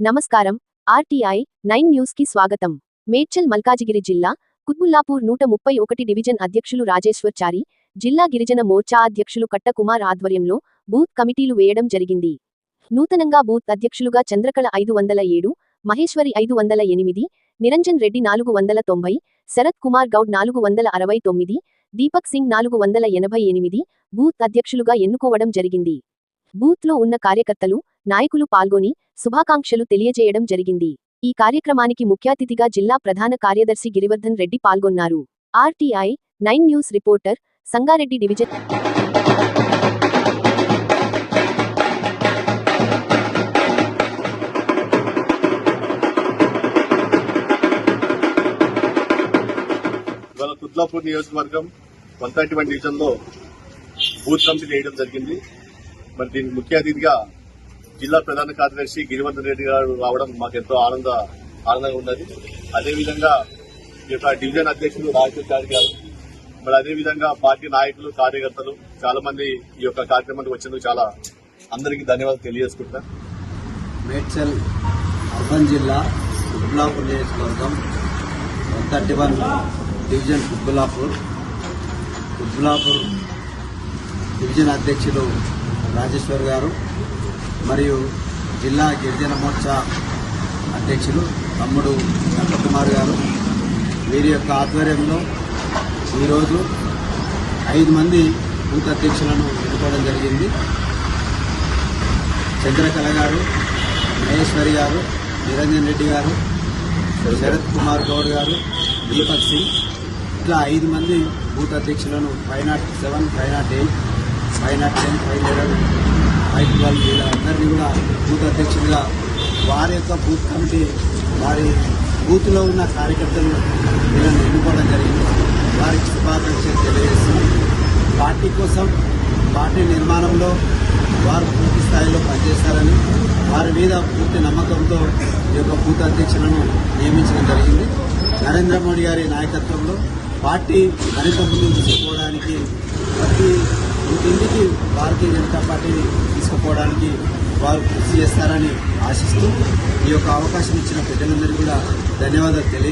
నమస్కారం. RTI nine న్యూస్కి స్వాగతం. మేడ్చల్ మల్కాజిగిరి జిల్లా కుత్బుల్లాపూర్ నూట ముప్పై ఒకటి డివిజన్ అధ్యక్షులు రాజేశ్వర్ చారి జిల్లా గిరిజన మోర్చా అధ్యక్షులు కట్టకుమార్ ఆధ్వర్యంలో బూత్ కమిటీలు వేయడం జరిగింది. నూతనంగా బూత్ అధ్యక్షులుగా చంద్రకళ ఐదు వందల ఏడు మహేశ్వరి ఐదు వందల ఎనిమిది నిరంజన్ రెడ్డి నాలుగు వందల తొంభై శరత్ కుమార్ గౌడ్ నాలుగు వందల అరవై తొమ్మిది దీపక్ సింగ్ నాలుగు వందల ఎనభై ఎనిమిది బూత్ అధ్యక్షులుగా ఎన్నుకోవడం జరిగింది. బూత్లో ఉన్న కార్యకర్తలు నాయకులు పాల్గొని శుభాకాంక్షలు తెలియజేయడం జరిగింది. ఈ కార్యక్రమానికి ముఖ్యాతిథిగా జిల్లా ప్రధాన కార్యదర్శి గిరివర్ధన్ రెడ్డి పాల్గొన్నారు. RTI nine news reporter Sangareddy division నియోజకవర్గం one thirty one booth committee వేయడం జరిగింది. మరి దీనికి ముఖ్య అతిథిగా జిల్లా ప్రధాన కార్యదర్శి గిరివర్ధన్ రెడ్డి గారు రావడం మాకు ఎంతో ఆనంద ఆనందంగా ఉన్నది. అదేవిధంగా ఈ యొక్క డివిజన్ అధ్యక్షులు రాజశేఖర్ గారు మరి అదేవిధంగా పార్టీ నాయకులు కార్యకర్తలు చాలా మంది ఈ యొక్క కార్యక్రమానికి వచ్చినందుకు చాలా అందరికీ ధన్యవాదాలు తెలియజేసుకుంటా మేడ్చల్ అర్బన్ జిల్లా కుబ్లాపూర్ నియోజకవర్గం one thirty one division Quthbullapur Quthbullapur division అధ్యక్షులు రాజేశ్వర్ గారు మరియు జిల్లా గిరిజన మోర్చా అధ్యక్షులు తమ్ముడు కుమార్ గారు. వీరి యొక్క ఆధ్వర్యంలో ఈరోజు ఐదు మంది బూత్ అధ్యక్షులను ఎన్నుకోవడం జరిగింది. చంద్రకళ గారు మహేశ్వరి గారు నిరంజన్ రెడ్డి గారు శరత్ కుమార్ గౌడ్ గారు దీపక్ సింగ్. ఇట్లా ఐదు మంది booth అధ్యక్షులను five nought seven five nought eight five nought ten five eleven five twelve వీళ్ళందరినీ కూడా బూత్ అధ్యక్షులుగా వారి యొక్క బూత్ కమిటీ వారి బూత్లో ఉన్న కార్యకర్తలు వీళ్ళని ఎన్నుకోవడం జరిగింది. వారికి శుభాకాంక్షలు తెలియజేస్తున్నాం పార్టీ కోసం పార్టీ నిర్మాణంలో వారు పూర్తి స్థాయిలో పనిచేస్తారని వారి మీద పూర్తి నమ్మకంతో ఈ యొక్క బూత్ అధ్యక్షులను నియమించడం జరిగింది. నరేంద్ర మోడీ గారి నాయకత్వంలో పార్టీ మరింత ముందుకు తీసుకుపోవడానికి ప్రతి భారతీయ జనతా పార్టీని తీసుకుపోవడానికి వారు కృషి చేస్తారని ఆశిస్తూ ఈ యొక్క అవకాశం ఇచ్చిన ప్రజలందరికీ కూడా ధన్యవాదాలు తెలియ